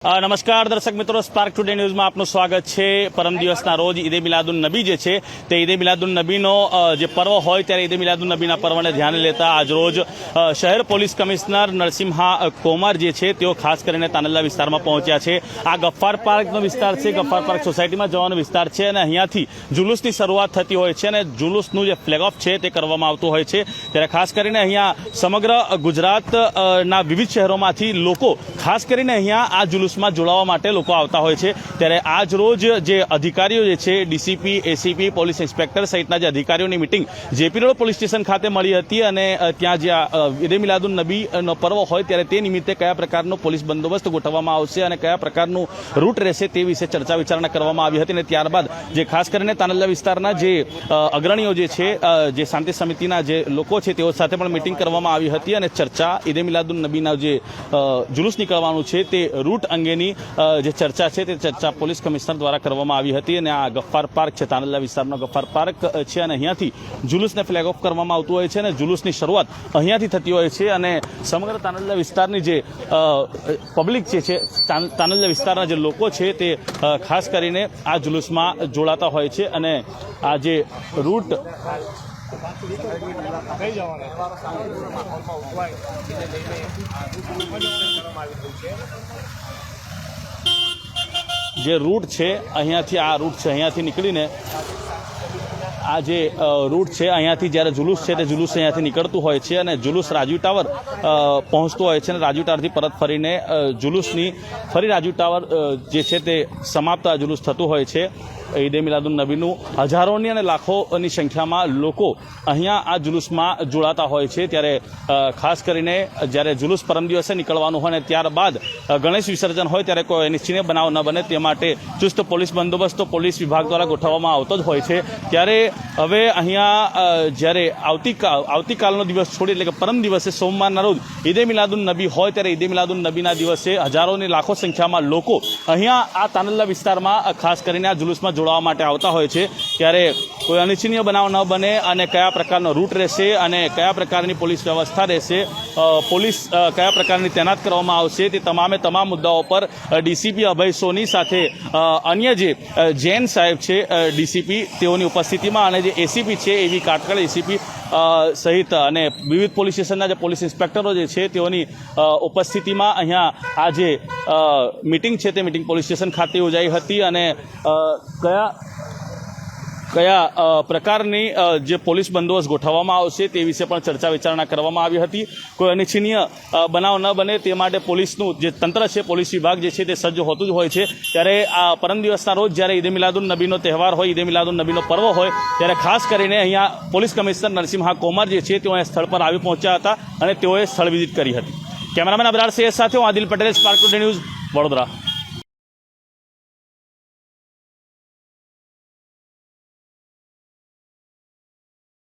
નમસ્કાર દર્શક મિત્રો સ્પાર્ક ટુડે ન્યૂઝમાં આપનું સ્વાગત છે. પરમ દિવસના રોજ ઈદે મિલાદુન નબી જે છે, તે ઈદે મિલાદુન નબીનો જે પર્વ હોય ત્યારે ઈદે મિલાદુન નબીના પર્વને ધ્યાને લેતા આજરોજ શહેર પોલીસ કમિશનર નરસિંહા કોમાર જે છે, તેઓ ખાસ કરીને તાનલ્લા વિસ્તારમાં પહોંચ્યા છે. આ ગફ્ફાર પાર્કનો વિસ્તાર છે. ગફ્ફાર પાર્ક સોસાયટીમાં જવાનો વિસ્તાર છે અને અહીંયાથી જુલુસની શરૂઆત થતી હોય છે અને જુલુસનું જે ફ્લેગ ઓફ છે તે કરવામાં આવતું હોય છે. ત્યારે ખાસ કરીને અહીંયા સમગ્ર ગુજરાતના વિવિધ શહેરોમાંથી લોકો ખાસ કરીને અહીંયા આ જુલુસમાં જોડાવા માટે લોકો આવતા હોય છે. ત્યારે આજ રોજ જે અધિકારીઓ જે છે, ડીસીપી, એસીપી, પોલીસ ઇન્સ્પેક્ટર સહિતના જે અધિકારીઓની meeting JP road police station ખાતે મળી હતી અને ત્યાં જે ઈદે મિલાદુન નબીનો પર્વ હોય ત્યારે તે નિમિત્તે કયા પ્રકારનો પોલીસ બંદોબસ્ત ગોઠવવામાં આવશે અને કયા પ્રકારનું રૂટ રહેશે તે વિશે ચર્ચા વિચારણા કરવામાં આવી હતી અને ત્યારબાદ જે ખાસ કરીને તાનલ્લા વિસ્તારના જે અગ્રણીઓ જે છે જે શાંતિ સમિતિના જે લોકો છે તેઓ સાથે પણ મિટિંગ કરવામાં આવી હતી અને ચર્ચા ઈદે મિલાદુન નબીના જે જુલુસ નીકળવાનું છે તે રૂટ અંગેની જે ચર્ચા છે તે ચર્ચા પોલીસ કમિશનર દ્વારા કરવામાં આવી હતી અને આ ગફ્ફાર પાર્ક છે તાનલ્લા વિસ્તારનો ગફ્ફાર પાર્ક છે અને અહીંયાથી જુલુસને ફ્લેગ ઓફ કરવામાં આવતું હોય છે અને જુલુસની શરૂઆત અહીંયાથી થતી હોય છે અને સમગ્ર તાનલા વિસ્તારની જે પબ્લિક જે છે તાનલા વિસ્તારના જે લોકો છે તે ખાસ કરીને આ જુલુસમાં જોડાતા હોય છે અને આ જે રૂટ જે રૂટ છે, અહીંયાથી આ રૂટ છે, અહીંયાથી નીકળીને આ જે રૂટ છે, અહીંયાથી જ્યારે જુલુસ છે, તે જુલુસ અહીંયાથી નીકળતું હોય છે અને જુલુસ રાજીવ ટાવર પહોંચતું હોય છે અને રાજીવ ટાવરથી પરત ફરીને જુલુસની ફરી રાજીવ ટાવર જે છે તે સમાપ્ત આ જુલુસ થતું હોય છે. ઈદે મિલાદુન નબીનું હજારોની અને લાખોની સંખ્યામાં લોકો અહીંયા આ જુલુસમાં જોડાતા હોય છે. ત્યારે ખાસ કરીને જ્યારે જુલુસ પરમ દિવસે નીકળવાનું હોય ને ત્યારબાદ ગણેશ વિસર્જન હોય ત્યારે કોઈ અનિચ્છનીય બનાવ ન બને તે માટે ચુસ્ત પોલીસ બંદોબસ્ત પોલીસ વિભાગ દ્વારા ગોઠવવામાં આવતો જ હોય છે. ત્યારે હવે અહીંયા જ્યારે આવતીકાલ આવતીકાલનો દિવસ છોડી એટલે કે પરમ દિવસે સોમવારના રોજ ઈદે મિલાદુન નબી હોય ત્યારે ઈદે મિલાદુન નબીના દિવસે હજારોની લાખો સંખ્યામાં લોકો અહીંયા આ તાનલ્લા વિસ્તારમાં ખાસ કરીને આ જુલુસમાં જોડાવા માટે આવતા હોય છે. ત્યારે કોઈ અનિચ્છનીય બનાવ ન બને અને કયા પ્રકારનો રૂટ રહેશે અને કયા પ્રકારની પોલીસ વ્યવસ્થા રહેશે પોલીસ કયા પ્રકારની તૈનાત કરવામાં આવશે તે તમામે તમામ મુદ્દાઓ પર ડીસીપી અભય સોની સાથે અન્ય જે જૈન સાહેબ છે ડીસીપી તેઓની ઉપસ્થિતિમાં અને જે એસીપી છે, એવી કાટકળ એસીપી સહિત અને વિવિધ પોલીસ સ્ટેશનના જે પોલીસ ઇન્સ્પેક્ટરો જે છે તેઓની ઉપસ્થિતિમાં અહીંયા આ જે મિટિંગ છે તે મિટિંગ પોલીસ સ્ટેશન ખાતે યોજાઈ હતી અને કયા કયા પ્રકારની જે પોલીસ બંદોબસ્ત ગોઠવવામાં આવશે તે વિશે પણ ચર્ચા વિચારણા કરવામાં આવી હતી. કોઈ અનિચ્છનીય બનાવ ન બને તે માટે પોલીસનું જે તંત્ર છે, પોલીસ વિભાગ જે છે તે સજ્જ હોતું જ હોય છે. ત્યારે આ પરમ દિવસના રોજ જ્યારે ઈદે મિલાદુન નબીનો તહેવાર હોય, ઈદે મિલાદુન નબીનો પર્વ હોય, ત્યારે ખાસ કરીને અહીંયા પોલીસ કમિશનર નરસિંહા કોમર જે છે તેઓ સ્થળ પર આવી પહોંચ્યા હતા અને તેઓએ સ્થળ વિઝિટ કરી હતી. કેમેરામેન અબરાર સૈયદ સાથે હું આદિલ પટેલ, સ્પાર્ક ન્યૂઝ વડોદરા.